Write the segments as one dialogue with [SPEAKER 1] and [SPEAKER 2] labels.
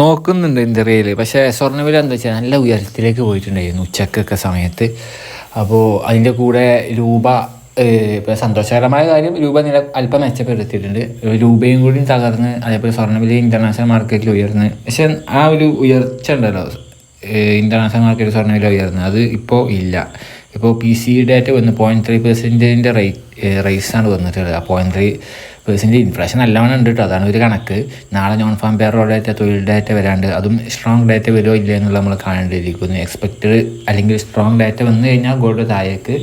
[SPEAKER 1] നോക്കുന്നുണ്ട് ഇന്ത്യയിൽ പക്ഷേ സ്വർണവില എന്താ വെച്ചാൽ നല്ല ഉയരത്തിലേക്ക് പോയിട്ടുണ്ടായിരുന്നു ഉച്ചക്കൊക്കെ സമയത്ത്. അപ്പോൾ അതിന്റെ കൂടെ രൂപ ഇപ്പോൾ സന്തോഷകരമായ കാര്യം രൂപ നില അല്പം മെച്ചപ്പെടുത്തിയിട്ടുണ്ട്. രൂപയും കൂടി തകർന്ന് അതേപോലെ സ്വർണവില ഇന്റർനാഷണൽ മാർക്കറ്റിൽ ഉയർന്ന്. പക്ഷേ ആ ഒരു ഉയർച്ച ഉണ്ടല്ലോ. ഇന്റർനാഷണൽ മാർക്കറ്റിൽ സ്വർണവില ഉയർന്ന്. അത് ഇപ്പോൾ ഇല്ല. ഇപ്പോൾ പി സി ഡേറ്റ് വന്ന് പോയിന്റ് ത്രീ പെർസെന്റേജിന്റെ റേറ്റ് റൈസാണ് വന്നിട്ടുള്ളത്. ആ പോയിന്റ് ത്രീ പേഴ്സന്റ് ഇൻഫ്ലേഷൻ നല്ലവണ്ണം ഉണ്ട് കേട്ടോ അതാണ് ഒരു കണക്ക്. നാളെ നോൺ ഫാം പേറോ ഡാറ്റ തൊഴിൽ ഡാറ്റ വരാണ്ട് അതും സ്ട്രോങ് ഡാറ്റ വരുമോ ഇല്ല എന്നുള്ള നമ്മൾ കാണേണ്ടിയിരിക്കുന്നു. എക്സ്പെക്റ്റഡ് അല്ലെങ്കിൽ സ്ട്രോങ് ഡാറ്റ വന്നു കഴിഞ്ഞാൽ ഗോൾഡ് താഴേക്ക്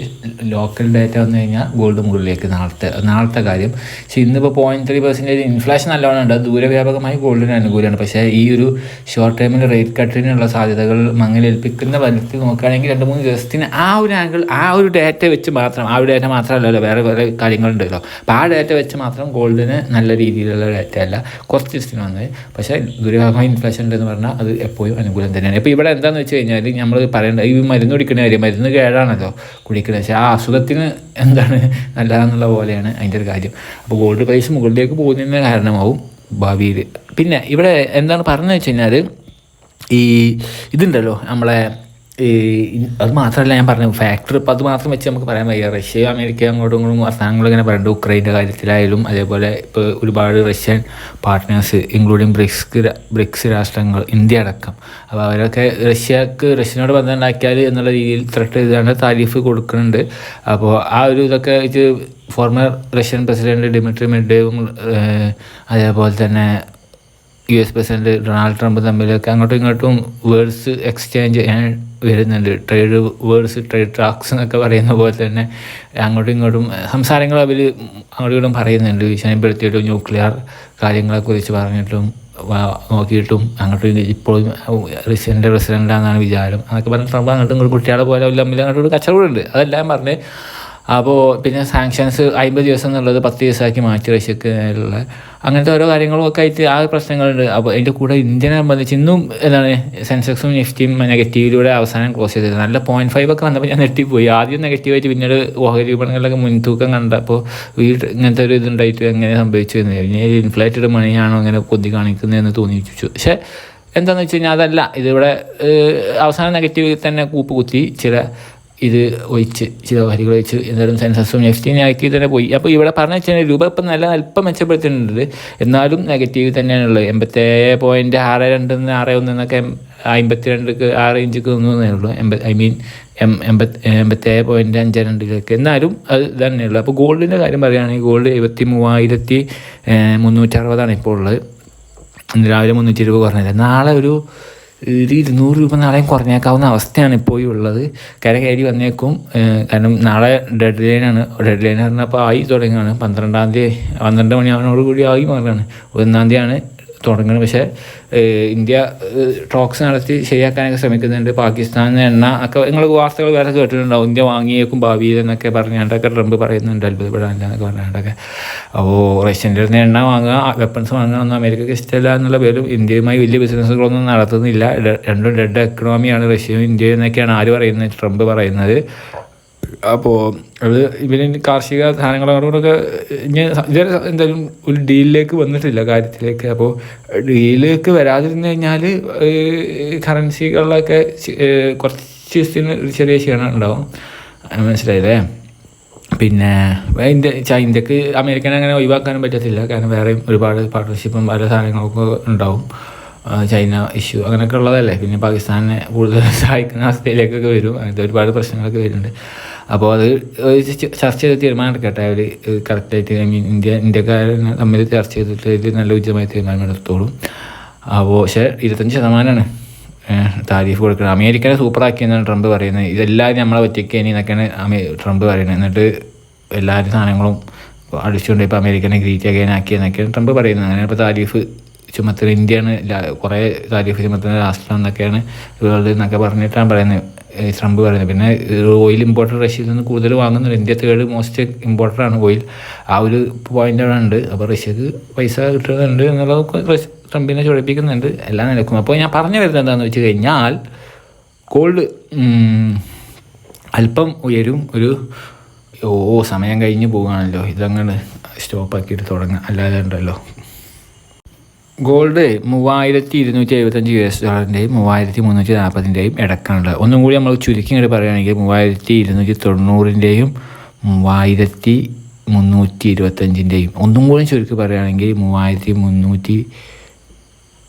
[SPEAKER 1] ലോക്കൽ ഡാറ്റ വന്നു കഴിഞ്ഞാൽ ഗോൾഡ് മുകളിലേക്ക് നാളത്തെ നാളത്തെ കാര്യം. പക്ഷെ ഇന്നിപ്പോൾ പോയിന്റ് ത്രീ പെർസെന്റേജ് ഇൻഫ്ലേഷൻ നല്ലവണ്ണം ഉണ്ട്. ദൂരവ്യാപകമായി ഗോൾഡിന് അനുകൂലമാണ്. പക്ഷേ ഈ ഒരു ഷോർട്ട് ടൈമിൽ റേറ്റ് കട്ടിനുള്ള സാധ്യതകൾ മങ്ങലേൽപ്പിക്കുന്ന ഫലത്തിൽ നോക്കുകയാണെങ്കിൽ രണ്ട് മൂന്ന് ദിവസത്തിന് ആ ഒരു ആംഗിൾ ആ ഒരു ഡാറ്റ വെച്ച് മാത്രം ആ ഒരു ഡാറ്റ മാത്രമല്ലല്ലോ വേറെ വേറെ കാര്യങ്ങളുണ്ടല്ലോ. അപ്പോൾ ആ ഡാറ്റ വെച്ച് മാത്രം ഗോൾഡിന് നല്ല രീതിയിലുള്ള ഡാറ്റ അല്ല. കുറച്ച് ദിവസത്തിന് വന്നത്. പക്ഷേ ദുരിതമായ ഇൻഫ്ലേഷൻ ഉണ്ടെന്ന് പറഞ്ഞാൽ അത് എപ്പോഴും അനുകൂലം തന്നെയാണ്. ഇപ്പോൾ ഇവിടെ എന്താണെന്ന് വെച്ച് കഴിഞ്ഞാൽ നമ്മൾ പറയേണ്ട ഈ മരുന്ന് കുടിക്കുന്ന കാര്യം മരുന്ന് കേടാണല്ലോ കുടിക്കുന്നത്. പക്ഷേ ആ അസുഖത്തിന് എന്താണ് നല്ലതാണെന്നുള്ള പോലെയാണ് അതിന്റെ ഒരു കാര്യം. അപ്പോൾ ഗോൾഡ് പ്രൈസ് മുകളിലേക്ക് പോകുന്നതിന് കാരണമാവും ഭാവിയിൽ. പിന്നെ ഇവിടെ എന്താണ് പറഞ്ഞു വെച്ച് കഴിഞ്ഞാൽ ഈ ഇതുണ്ടല്ലോ നമ്മളെ അത് മാത്രമല്ല ഞാൻ പറഞ്ഞു ഫാക്ടർ ഇപ്പം അത് മാത്രം വെച്ച് നമുക്ക് പറയാൻ വയ്യ. റഷ്യ അമേരിക്ക അങ്ങോട്ടും ഇങ്ങോട്ടും വർത്തമാനങ്ങൾ ഇങ്ങനെ പറയുന്നുണ്ട് ഉക്രൈന്റെ കാര്യത്തിലായാലും അതേപോലെ ഇപ്പോൾ ഒരുപാട് Russian partners including BRICS BRICS രാഷ്ട്രങ്ങൾ ഇന്ത്യ അടക്കം. അപ്പോൾ അവരൊക്കെ റഷ്യക്ക് റഷ്യനോട് ബന്ധം ഉണ്ടാക്കിയാൽ എന്നുള്ള രീതിയിൽ ത്രട്ട് ചെയ്തുകൊണ്ട് താരിഫ് കൊടുക്കുന്നുണ്ട് അപ്പോൾ ആ ഒരു ഇതൊക്കെ വെച്ച് ഫോർമർ റഷ്യൻ പ്രസിഡന്റ് ഡിമിട്രി മെഡ്വേവും അതേപോലെ തന്നെ U S president Donald Trump തമ്മിലൊക്കെ അങ്ങോട്ടും ഇങ്ങോട്ടും വേർഡ്സ് എക്സ്ചേഞ്ച് വരുന്നുണ്ട്. ട്രേഡ് വേർഡ്സ് ട്രേഡ് ട്രാക്സ് എന്നൊക്കെ പറയുന്ന പോലെ തന്നെ അങ്ങോട്ടും ഇങ്ങോട്ടും സംസാരങ്ങൾ അവർ അങ്ങോട്ടും ഇങ്ങോട്ടും പറയുന്നുണ്ട്. ഭീഷണിപ്പെടുത്തിയിട്ടും ന്യൂക്ലിയർ കാര്യങ്ങളെക്കുറിച്ച് പറഞ്ഞിട്ടും നോക്കിയിട്ടും അങ്ങോട്ടും ഇപ്പോഴും റഷ്യന്റെ പ്രസിഡന്റാണെന്നാണ് വിചാരം. അതൊക്കെ പറഞ്ഞ് ട്രംപ് അങ്ങോട്ടും ഇങ്ങോട്ടും കുട്ടികളെ പോലെ തമ്മിൽ അങ്ങോട്ടും കച്ചവടമുണ്ട്. അതെല്ലാം പറഞ്ഞ് അപ്പോൾ പിന്നെ സാങ്ഷൻസ് അമ്പത് ദിവസം എന്നുള്ളത് പത്ത് ദിവസമാക്കി മാറ്റി റഷ്യക്കുള്ള അങ്ങനത്തെ ഓരോ കാര്യങ്ങളും ഒക്കെ ആയിട്ട് ആ പ്രശ്നങ്ങളുണ്ട്. അപ്പോൾ അതിന്റെ കൂടെ ഇന്ത്യനെ സംബന്ധിച്ച് ഇന്നും എന്താണ് സെൻസെക്സും നിഫ്റ്റിയും നെഗറ്റീവിലൂടെ അവസാനം ക്ലോസ് ചെയ്തത്. നല്ല പോയിന്റ് ഫൈവ് ഒക്കെ വന്നപ്പോൾ ഞാൻ നെട്ടിപ്പോയി ആദ്യം നെഗറ്റീവായിട്ട് പിന്നീട് ഓഹരി വിപണികളിലൊക്കെ മുൻതൂക്കം കണ്ടപ്പോൾ ഈ ഇങ്ങനത്തെ ഒരു ഇതുണ്ടായിട്ട് എങ്ങനെ സംഭവിച്ചു എന്ന് ഇനി ഇൻഫ്ലേറ്റഡ് മണിയാണോ അങ്ങനെ കൊതി കാണിക്കുന്നതെന്ന് തോന്നിച്ചു. പക്ഷേ എന്താണെന്ന് വെച്ച് കഴിഞ്ഞാൽ അതല്ല. ഇതിവിടെ അവസാന നെഗറ്റീവ് തന്നെ കൂപ്പ് കുത്തി ചില ഇത് ഒഴിച്ച് ചില ഓഹരികൾ ഒഴിച്ച് എന്തായാലും സെൻസസും നെഫ്റ്റിനെ ആക്കി തന്നെ പോയി. അപ്പോൾ ഇവിടെ പറഞ്ഞു വെച്ചാൽ രൂപ ഇപ്പം നല്ല അല്പം മെച്ചപ്പെടുത്തിയിട്ടുണ്ട്. എന്നാലും നെഗറ്റീവ് തന്നെയാണുള്ളത് എൺപത്തേഴ് പോയിന്റ് ആറ് രണ്ട് ആറ് ഒന്ന് എന്നൊക്കെ അമ്പത്തി രണ്ടിലേക്ക് ആറ് ഇഞ്ചിക്ക് ഒന്നേ ഉള്ളൂ. എൺപത് ഐ മീൻ എൺപത്തി എൺപത്തേഴ് പോയിന്റ് അഞ്ച് രണ്ടിലേക്ക് എന്നാലും അത് തന്നെയുള്ളൂ അപ്പോൾ ഗോൾഡിന്റെ കാര്യം പറയുകയാണെങ്കിൽ ഗോൾഡ് എഴുപത്തി മൂവായിരത്തി മുന്നൂറ്ററുപതാണ് ഇപ്പോൾ ഉള്ളത്. രാവിലെ മുന്നൂറ്റി ഇരുപത് കുറഞ്ഞത്. നാളെ ഒരു ഒരു ഇരുന്നൂറ് രൂപ നാളെയും കുറഞ്ഞേക്കാവുന്ന അവസ്ഥയാണ് ഇപ്പോൾ ഉള്ളത്. കര കയറി വന്നേക്കും. കാരണം നാളെ ഡെഡ് ലൈനാണ് ഡെഡ് ലൈൻ പറഞ്ഞപ്പോൾ ആയി തുടങ്ങുകയാണ് പന്ത്രണ്ടാം തീയതി പന്ത്രണ്ട് മണിയാവനോട് കൂടി ആയി മാറുകയാണ്. ഒന്നാം തീയതിയാണ് തുടങ്ങുന്നത് പക്ഷേ ഇന്ത്യ ടോക്സ് നടത്തി ശരിയാക്കാനൊക്കെ ശ്രമിക്കുന്നുണ്ട്. പാകിസ്ഥാൻ എണ്ണ ഒക്കെ നിങ്ങൾ വാർത്തകൾ വേറെ കേട്ടിട്ടുണ്ടാവും. ഇന്ത്യ വാങ്ങിയേക്കും ഭാവിയിൽ എന്നൊക്കെ പറഞ്ഞാണ്ടൊക്കെ ട്രംപ് പറയുന്നുണ്ട്. അത്ഭുതപ്പെടാനില്ല എന്നൊക്കെ പറഞ്ഞാണ്ടൊക്കെ അപ്പോൾ റഷ്യന്റെ അടുത്ത് എണ്ണ വാങ്ങുക വെപ്പൺസ് വാങ്ങുക ഒന്നും അമേരിക്കക്ക് ഇഷ്ടമില്ല എന്നുള്ള പേരും ഇന്ത്യയുമായി വലിയ ബിസിനസ്സുകളൊന്നും നടത്തുന്നില്ല. രണ്ടും ഡെഡ് എക്കണോമിയാണ് റഷ്യയും ഇന്ത്യയും എന്നൊക്കെയാണ് ആര് പറയുന്നത്? ട്രംപ് പറയുന്നത്. അപ്പോൾ അത് ഇവന് കാർഷിക സാധനങ്ങളോടൊക്കെ ഞാൻ ഇതുവരെ എന്തായാലും ഒരു ഡീലിലേക്ക് വന്നിട്ടില്ല കാര്യത്തിലേക്ക്. അപ്പോൾ ഡീലിലേക്ക് വരാതിരുന്നു കഴിഞ്ഞാൽ കറൻസികളിലൊക്കെ കുറച്ച് ദിവസത്തിന് ഒരു ചെറിയ ക്ഷീണം ഉണ്ടാവും. മനസ്സിലായില്ലേ? പിന്നെ ഇന്ത്യ ഇന്ത്യയ്ക്ക് അമേരിക്കനെ അങ്ങനെ ഒഴിവാക്കാനും പറ്റത്തില്ല. കാരണം വേറെയും ഒരുപാട് പാർട്ട്ണർഷിപ്പും പല സാധനങ്ങളൊക്കെ ഉണ്ടാവും. ചൈന ഇഷ്യൂ അങ്ങനെയൊക്കെ ഉള്ളതല്ലേ. പിന്നെ പാകിസ്ഥാനെ കൂടുതൽ സഹായിക്കുന്ന അവസ്ഥയിലേക്കൊക്കെ വരും. അങ്ങനത്തെ ഒരുപാട് പ്രശ്നങ്ങളൊക്കെ വരുന്നുണ്ട്. അപ്പോൾ അത് ചർച്ച ചെയ്ത് തീരുമാനം എടുക്കട്ടെ അവർ കറക്റ്റായിട്ട് ഐ മീൻ ഇന്ത്യ ഇന്ത്യക്കാർ തമ്മിൽ ചർച്ച ചെയ്തിട്ട് നല്ല ഉചിതമായ തീരുമാനമെടുത്തോളും അപ്പോൾ പക്ഷേ ഇരുപത്തഞ്ച് ശതമാനമാണ് താരീഫ് കൊടുക്കുന്നത്. അമേരിക്കനെ സൂപ്പറാക്കിയെന്നാണ് ട്രംപ് പറയുന്നത്. ഇതെല്ലാവരും നമ്മളെ ഒറ്റയ്ക്കേനി എന്നൊക്കെയാണ് ട്രംപ് പറയുന്നത്. എന്നിട്ട് എല്ലാവരും സാധനങ്ങളും അടിച്ചുകൊണ്ട് ഇപ്പോൾ അമേരിക്കനെ ഗ്രീറ്റ് അഗൈൻ ആക്കിയെന്നൊക്കെയാണ് ട്രംപ് പറയുന്നത്. അങ്ങനെ ഇപ്പോൾ താരീഫ് ചുമത്തുന്ന ആണ് കുറേ താരിഫ് ചുമത്തുന്ന രാഷ്ട്രം എന്നൊക്കെയാണ് വേൾഡ് എന്നൊക്കെ പറഞ്ഞിട്ടാണ് പറയുന്നത്. ട്രംപ് പറയുന്നത്. പിന്നെ ഓയിൽ ഇമ്പോർട്ടർ റഷ്യയിൽ നിന്ന് കൂടുതൽ വാങ്ങുന്നുണ്ട് ഇന്ത്യ തേർഡ് മോസ്റ്റ് ഇമ്പോർട്ടറാണ് ഓയിൽ ആ ഒരു പോയിന്റ് അവിടെ ഉണ്ട്. അപ്പോൾ റഷ്യക്ക് പൈസ കിട്ടുന്നുണ്ട് എന്നുള്ളത് ട്രംപിനെ ചൊടിപ്പിക്കുന്നുണ്ട്. എല്ലാം നിലക്കും. അപ്പോൾ ഞാൻ പറഞ്ഞു വരുന്നത് എന്താണെന്ന് വെച്ച് കഴിഞ്ഞാൽ ഗോൾഡ് അല്പം ഉയരും. ഒരു ഓ സമയം കഴിഞ്ഞ് പോവുകയാണല്ലോ. ഇതങ്ങനെ സ്റ്റോപ്പാക്കിയിട്ട് തുടങ്ങാം. അല്ലാതെ ഉണ്ടല്ലോ. ഗോൾഡ് മൂവായിരത്തി ഇരുന്നൂറ്റി എഴുപത്തഞ്ച് യു എസ് ഡോളറിന്റെയും മൂവായിരത്തി മുന്നൂറ്റി നാൽപ്പതിന്റെയും ഇടക്കാണുള്ളത്. ഒന്നും കൂടി നമ്മൾ ചുരുക്കി ഇങ്ങോട്ട് പറയുകയാണെങ്കിൽ മൂവായിരത്തി ഇരുന്നൂറ്റി തൊണ്ണൂറിന്റെയും മൂവായിരത്തി മുന്നൂറ്റി ഇരുപത്തഞ്ചിന്റെയും ഒന്നും കൂടി ചുരുക്കി പറയുകയാണെങ്കിൽ മൂവായിരത്തി മുന്നൂറ്റി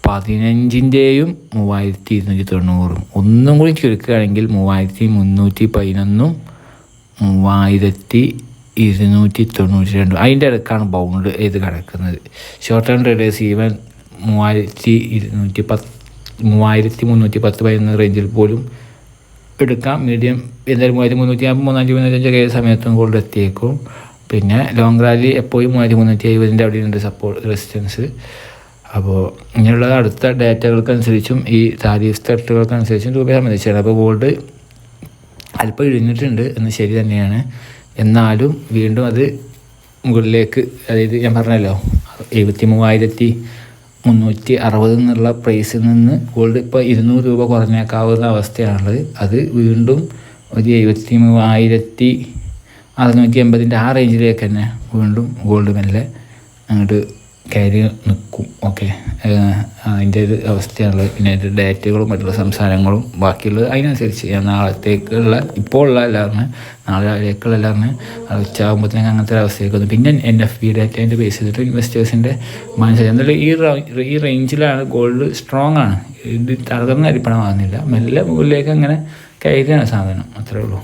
[SPEAKER 1] പതിനഞ്ചിന്റെയും മൂവായിരത്തി ഇരുന്നൂറ്റി തൊണ്ണൂറും ഒന്നും കൂടി ചുരുക്കുകയാണെങ്കിൽ മൂവായിരത്തി മുന്നൂറ്റി പതിനൊന്നും മൂവായിരത്തി ഇരുന്നൂറ്റി തൊണ്ണൂറ്റി രണ്ടും അതിന്റെ ഇടക്കാണ് ബൗണ്ട് ഇത് കിടക്കുന്നത്. ഷോർട്ട് ടേം ട്രേഡേഴ്സ് ഈവൻ മൂവായിരത്തി ഇരുന്നൂറ്റി പത്ത് മൂവായിരത്തി മുന്നൂറ്റി പത്ത് പതിനൊന്ന് റേഞ്ചിൽ പോലും എടുക്കാം. മീഡിയം എന്തായാലും മൂവായിരത്തി മുന്നൂറ്റി അമ്പത് മൂന്നായിരത്തി മുന്നൂറ്റഞ്ചൊക്കെ ഏത് സമയത്തും ഗോൾഡ് എത്തിയേക്കും. പിന്നെ ലോങ് റാലി എപ്പോഴും മൂവായിരത്തി മുന്നൂറ്റി എഴുപതിന്റെ അവിടെയുണ്ട് സപ്പോർട്ട് റെസിസ്റ്റൻസ് അപ്പോൾ ഇങ്ങനെയുള്ള അടുത്ത ഡാറ്റകൾക്കനുസരിച്ചും ഈ താരീഫ് തട്ടുകൾക്കനുസരിച്ചും രൂപയെ സംബന്ധിച്ചാണ്. അപ്പോൾ ഗോൾഡ് അല്പം ഇഴിഞ്ഞിട്ടുണ്ട് എന്ന് ശരി തന്നെയാണ്. എന്നാലും വീണ്ടും അത് മുകളിലേക്ക് അതായത് ഞാൻ പറഞ്ഞല്ലോ എഴുപത്തി മൂവായിരത്തി മുന്നൂറ്റി അറുപത് എന്നുള്ള പ്രൈസിൽ നിന്ന് ഗോൾഡ് ഇപ്പോൾ ഇരുന്നൂറ് രൂപ കുറഞ്ഞേക്കാവുന്ന അവസ്ഥയാണുള്ളത്. അത് വീണ്ടും ഒരു എഴുപത്തി മൂവായിരത്തി അറുന്നൂറ്റി എൺപതിന്റെ ആ റേഞ്ചിലേക്ക് തന്നെ വീണ്ടും ഗോൾഡ് മെല്ലെ അങ്ങോട്ട് കയറി നിൽക്കും. ഓക്കെ അതിന്റെ ഒരു അവസ്ഥയാണുള്ളത്. പിന്നെ അതിന്റെ ഡേറ്റുകളും മറ്റുള്ള സംസാരങ്ങളും ബാക്കിയുള്ളത്. അതിനനുസരിച്ച് ഞാൻ നാളത്തേക്കുള്ള ഇപ്പോൾ ഉള്ള എല്ലാവരും നാളെ രാവിലേക്കുള്ള എല്ലാവരും ഉച്ചയാകുമ്പോഴത്തേക്ക് അങ്ങനത്തെ ഒരു അവസ്ഥയൊക്കെ വന്നു. പിന്നെ എൻ എഫ് ബി ഡേറ്റേന്റെ ബേസ് ചെയ്തിട്ട് ഇൻവെസ്റ്റേഴ്സിന്റെ മനസ്സിലായി എന്തായാലും ഈ ഈ റേഞ്ചിലാണ് ഗോൾഡ് സ്ട്രോങ് ആണ്. ഇത് തകർന്ന അരിപ്പണമാകുന്നില്ല. മെല്ലെ മുകളിലേക്ക് അങ്ങനെ കയറിയാണ് സാധനം. അത്രേ ഉള്ളൂ.